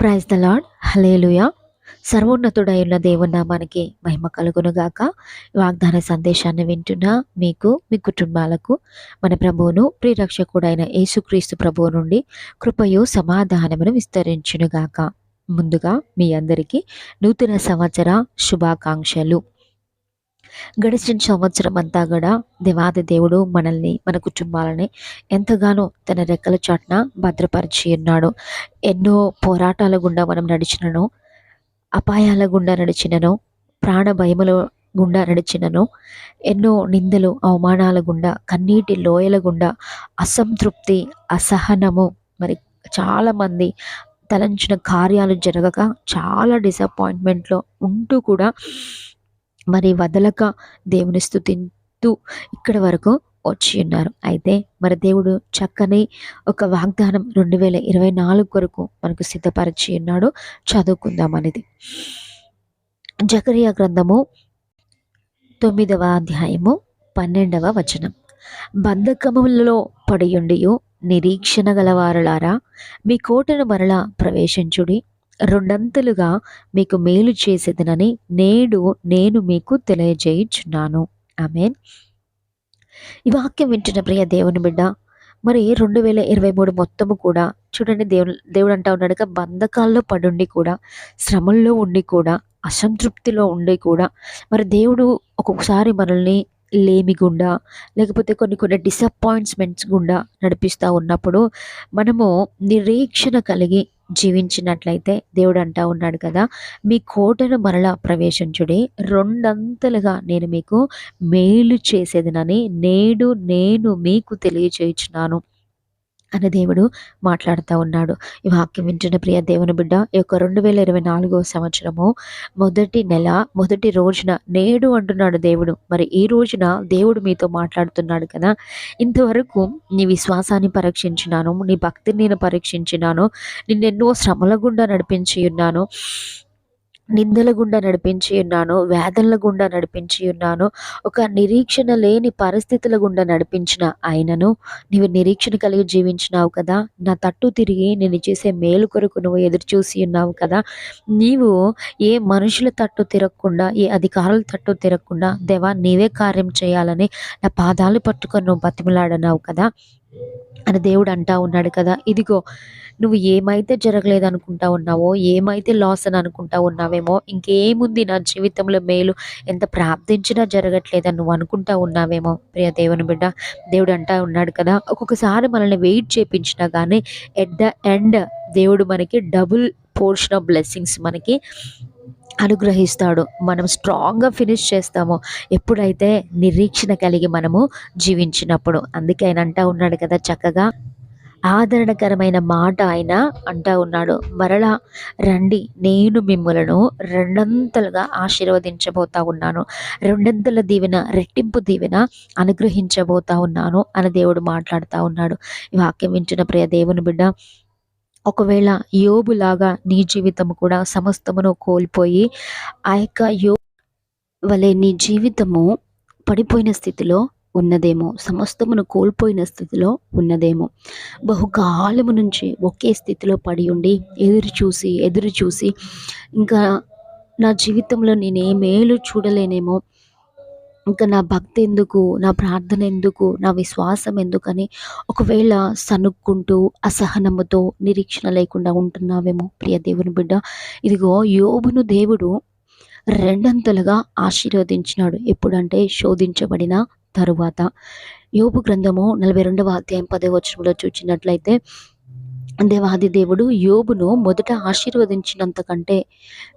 Praise the lord hallelujah సర్వోన్నతుడైన దేవుని నామానికి మహిమ కలుగునుగాక. వాగ్దాన సందేశాన్ని వింటున్న మీకు మీ కుటుంబాలకు మన ప్రభువును ప్రియరక్షకుడైన యేసుక్రీస్తు ప్రభువు నుండి కృపయు సమాధానమును విస్తరించునుగాక. ముందుగా మీ అందరికీ నూతన సంవత్సర శుభాకాంక్షలు. గడిచిన సంవత్సరం అంతా కూడా దేవాది దేవుడు మనల్ని మన కుటుంబాలని ఎంతగానో తన రెక్కల చాటున భద్రపరిచి ఉన్నాడు. ఎన్నో పోరాటాల గుండా మనం నడిచినను అపాయాల గుండా నడిచినను ప్రాణ భయముల గుండా నడిచినను ఎన్నో నిందలు అవమానాల గుండా కన్నీటి లోయల గుండా అసంతృప్తి అసహనము మరి చాలామంది తలంచిన కార్యాలు జరగక చాలా డిసప్పాయింట్మెంట్లో ఉంటూ కూడా మరి వదలక దేవుని స్థుతింటూ ఇక్కడి వరకు వచ్చి ఉన్నారు. అయితే మరి దేవుడు చక్కని ఒక వాగ్దానం రెండు వేల ఇరవై నాలుగు వరకు మనకు సిద్ధపరిచి ఉన్నాడు. చదువుకుందాం అనేది. జకరియా గ్రంథము తొమ్మిదవ అధ్యాయము పన్నెండవ వచనం. బంధకములలో పడియుండి నిరీక్షణ గలవారులారా మీ కోటను మరలా ప్రవేశించుడి. రెండంతలుగా మీకు మేలు చేసేదనని నేడు నేను మీకు తెలియజేయుచున్నాను. ఆమెన్. ఈ వాక్యం వింటున్న ప్రియ దేవుని బిడ్డ మరి రెండు వేల ఇరవై మూడు మొత్తము కూడా చూడండి దేవుడు దేవుడు అంటా ఉన్నాడుగా బంధకాల్లో పడుండి కూడా శ్రమల్లో ఉండి కూడా అసంతృప్తిలో ఉండి కూడా మరి దేవుడు ఒక్కొక్కసారి మనల్ని లేమి గుండా లేకపోతే కొన్ని కొన్ని డిసప్పాయింట్మెంట్స్ గుండా నడిపిస్తూ ఉన్నప్పుడు మనము నిరీక్షణ కలిగి జీవించినట్లయితే దేవుడు అంటా ఉన్నాడు కదా. మీ కోటను మరలా ప్రవేశించుడి. రెండంతలుగా నేను మీకు మేలు చేసేదినని నేడు నేను మీకు తెలియచేయుచున్నాను. అని దేవుడు మాట్లాడుతూ ఉన్నాడు. ఈ వాక్యం వింటున్న ప్రియ దేవుని బిడ్డ ఈ యొక్క రెండు వేల ఇరవై నాలుగో సంవత్సరము మొదటి నెల మొదటి రోజున నేడు అంటున్నాడు దేవుడు. మరి ఈ రోజున దేవుడు మీతో మాట్లాడుతున్నాడు కదా. ఇంతవరకు నీ విశ్వాసాన్ని పరీక్షించినాను నీ భక్తిని నేను పరీక్షించినాను నిన్నెన్నో శ్రమల గుండా నడిపించి ఉన్నాను. నిందల గుండా నడిపించి ఉన్నాను వేదనల గుండా నడిపించి ఉన్నాను ఒక నిరీక్షణ లేని పరిస్థితుల గుండా నడిపించిన ఆయనను నీవు నిరీక్షణ కలిగి జీవించినావు కదా. నా తట్టు తిరిగి నేను చేసే మేలు కొరకు నువ్వు ఎదురు చూసి ఉన్నావు కదా. నీవు ఏ మనుషుల తట్టు తిరగకుండా ఏ అధికారుల తట్టు తిరగకుండా దేవా నీవే కార్యం చేయాలని నా పాదాలు పట్టుకొని నువ్వు బతిమలాడన్నావు కదా. అని దేవుడు అంటా ఉన్నాడు కదా. ఇదిగో నువ్వు ఏమైతే జరగలేదు అనుకుంటా ఉన్నావో ఏమైతే లాస్ అని అనుకుంటా ఉన్నావేమో ఇంకేముంది నా జీవితంలో మేలు ఎంత ప్రార్థించినా జరగట్లేదని నువ్వు అనుకుంటా ఉన్నావేమో ప్రియ దేవుని బిడ్డ. దేవుడు అంటా ఉన్నాడు కదా ఒక్కొక్కసారి మనల్ని వెయిట్ చేపించినా కానీ ఎట్ ద ఎండ్ దేవుడు మనకి డబుల్ పోర్షన్ ఆఫ్ బ్లెస్సింగ్స్ మనకి అనుగ్రహిస్తాడు. మనం స్ట్రాంగ్గా ఫినిష్ చేస్తాము. ఎప్పుడైతే నిరీక్షణ కలిగి మనము జీవించినప్పుడు. అందుకే ఆయన అంటా ఉన్నాడు కదా చక్కగా. ఆదరణకరమైన మాట ఆయన అంటా ఉన్నాడు. మరలా రండి నేను మిమ్మలను రెండంతలుగా ఆశీర్వదించబోతా ఉన్నాను. రెండంతల దీవెన రెట్టింపు దీవెన అనుగ్రహించబోతా ఉన్నాను అని దేవుడు మాట్లాడుతూ ఉన్నాడు. ఈ వాక్యం వింటున్న ప్రియ దేవుని బిడ్డ ఒకవేళ యోబులాగా నీ జీవితం కూడా సమస్తమును కోల్పోయి ఆ యొక్క యో వలె నీ జీవితము పడిపోయిన స్థితిలో ఉన్నదేమో సమస్తమును కోల్పోయిన స్థితిలో ఉన్నదేమో. బహుకాలము నుంచి ఒకే స్థితిలో పడి ఉండి ఎదురు చూసి ఎదురు చూసి ఇంకా నా జీవితంలో నేను మేలు చూడలేనేమో ఇంకా నా భక్తి ఎందుకు నా ప్రార్థన ఎందుకు నా విశ్వాసం ఎందుకని ఒకవేళ సనుక్కుంటూ అసహనముతో నిరీక్షణ లేకుండా ఉంటున్నావేమో ప్రియ దేవుని బిడ్డ. ఇదిగో యోబును దేవుడు రెండంతలుగా ఆశీర్వదించినాడు. ఎప్పుడంటే శోధించబడిన తరువాత. యోబు గ్రంథము నలభై రెండవ అధ్యాయం పదవచనంలో చూచినట్లయితే దేవాది దేవుడు యోబును మొదట ఆశీర్వదించినంత కంటే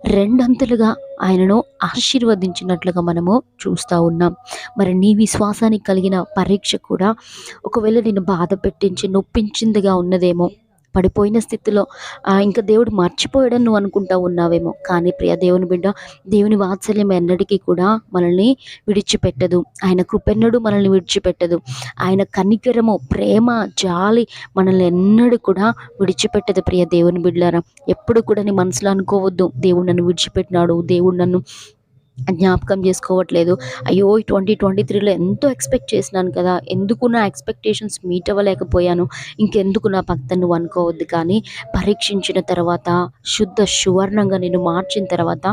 రెండంతలుగా ఆయనను ఆశీర్వదించినట్లుగా మనము చూస్తూ ఉన్నాం. మరి నీ విశ్వాసానికి కలిగిన పరీక్ష కూడా ఒకవేళ నేను బాధ పెట్టించి నొప్పించిందిగా ఉన్నదేమో పడిపోయిన స్థితిలో ఇంకా దేవుడు మర్చిపోయాడని నువ్వు అనుకుంటా ఉన్నావేమో. కానీ ప్రియ దేవుని బిడ్డ దేవుని వాత్సల్యం ఎన్నటికీ కూడా మనల్ని విడిచిపెట్టదు. ఆయన కృపెన్నడు మనల్ని విడిచిపెట్టదు. ఆయన కనికరము ప్రేమ జాలి మనల్ని ఎన్నడూ కూడా విడిచిపెట్టదు ప్రియ దేవుని బిడ్డారా ఎప్పుడు కూడా నీ మనసులో అనుకోవద్దు. దేవుడు నన్ను విడిచిపెట్టినాడు. దేవుడు నన్ను జ్ఞాపకం చేసుకోవట్లేదు. అయ్యో ఈ ట్వంటీ ట్వంటీ త్రీలో ఎంతో ఎక్స్పెక్ట్ చేసినాను కదా. ఎందుకు నా ఎక్స్పెక్టేషన్స్ మీట్ అవ్వలేకపోయాను? ఇంకెందుకు నా భక్త నువ్వు అనుకోవద్దు కానీ పరీక్షించిన తర్వాత శుద్ధ సువర్ణంగా నేను మార్చిన తర్వాత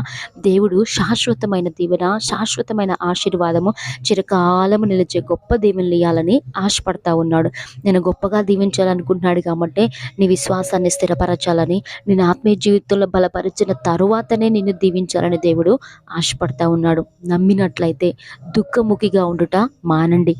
దేవుడు శాశ్వతమైన దీవెన శాశ్వతమైన ఆశీర్వాదము చిరకాలము నిలిచే గొప్ప దీవెనలు ఇవ్వాలని ఆశపడతా ఉన్నాడు. నేను గొప్పగా దీవించాలనుకుంటున్నాడు కాబట్టి నీ విశ్వాసాన్ని స్థిరపరచాలని నేను ఆత్మీయ జీవితంలో బలపరిచిన తరువాతనే నిన్ను దీవించాలని దేవుడు ఆశపడతా ఉన్నాడు. నమ్మినట్లయితే దుఃఖముఖిగా ఉండుట మానండి.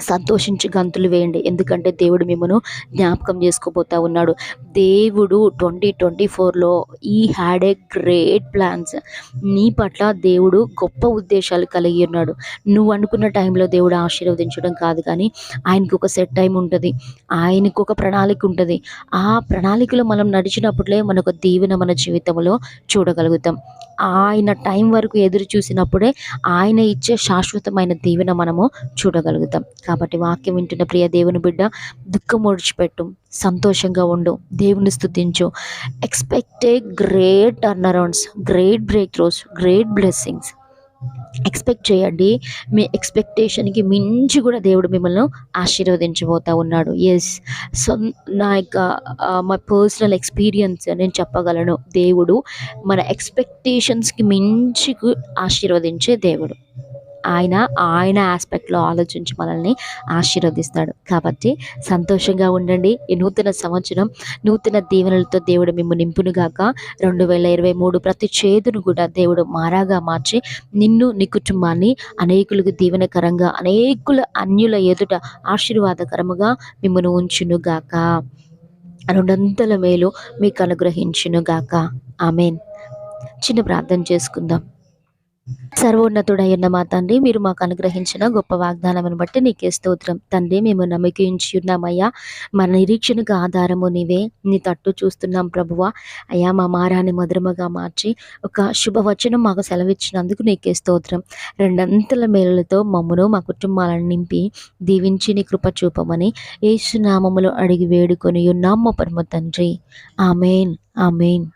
సంతోషించి గంతులు వేయండి. ఎందుకంటే దేవుడు మిమ్మను జ్ఞాపకం చేసుకోబోతా ఉన్నాడు. దేవుడు ట్వంటీ ట్వంటీ ఫోర్లో ఈ హ్యాడ్ ఏ గ్రేట్ ప్లాన్స్. నీ పట్ల దేవుడు గొప్ప ఉద్దేశాలు కలిగి ఉన్నాడు. నువ్వు అనుకున్న టైంలో దేవుడు ఆశీర్వదించడం కాదు కానీ ఆయనకు ఒక సెట్ టైం ఉంటుంది. ఆయనకు ఒక ప్రణాళిక ఉంటుంది. ఆ ప్రణాళికలో మనం నడిచినప్పుడే మనకు దీవెన మన జీవితంలో చూడగలుగుతాం. ఆయన టైం వరకు ఎదురు చూసినప్పుడే ఆయన ఇచ్చే శాశ్వతమైన దీవెన మనము చూడగలుగుతాం. కాబట్టి వాక్యం వింటున్న ప్రియ దేవుని బిడ్డ దుఃఖం ఒడిచిపెట్టు సంతోషంగా ఉండు దేవుని స్థుతించు expect great turnarounds great breakthroughs great blessings expect చేయండి. మీ ఎక్స్పెక్టేషన్కి మించి కూడా దేవుడు మిమ్మల్ని ఆశీర్వదించబోతా ఉన్నాడు. ఎస్ సో నా యొక్క మా పర్సనల్ ఎక్స్పీరియన్స్ నేను చెప్పగలను. దేవుడు మన ఎక్స్పెక్టేషన్స్కి మించి ఆశీర్వదించే దేవుడు. ఆయన ఆయన ఆస్పెక్ట్లో ఆలోచించి మనల్ని ఆశీర్వదిస్తాడు. కాబట్టి సంతోషంగా ఉండండి. ఈ నూతన సంవత్సరం నూతన దీవెనలతో దేవుడు మిమ్ము నింపునుగాక రెండు వేల ఇరవై మూడు ప్రతి చేదును కూడా దేవుడు మారాగా మార్చి నిన్ను నీ కుటుంబాన్ని అనేకులకు దీవెనకరంగా అనేకుల అన్యుల ఎదుట ఆశీర్వాదకరముగా మిమ్మను ఉంచునుగాక రెండంతల మేలు మీకు అనుగ్రహించునుగాక ఆమెన్. చిన్న ప్రార్థన చేసుకుందాం. సర్వోన్నతుడైన మా తండ్రి మీరు మాకు అనుగ్రహించిన గొప్ప వాగ్దానమును బట్టి నీకే స్తోత్రం. తండ్రి మేము నమ్మకించి ఉన్నామయ్యా మన నిరీక్షణకు ఆధారము నీవే. నీ తట్టు చూస్తున్నాం ప్రభువ. అయ్యా మా మారాన్ని మధురముగా మార్చి ఒక శుభవచనం మాకు సెలవిచ్చినందుకు నీకే స్తోత్రం. రెండంతల మేలులతో మమ్మను మా కుటుంబాలను నింపి దీవించి నీ కృప చూపమని ఏసునామములు అడిగి వేడుకొని ఉన్నాము పరమ తండ్రి. ఆమెన్. ఆమెన్.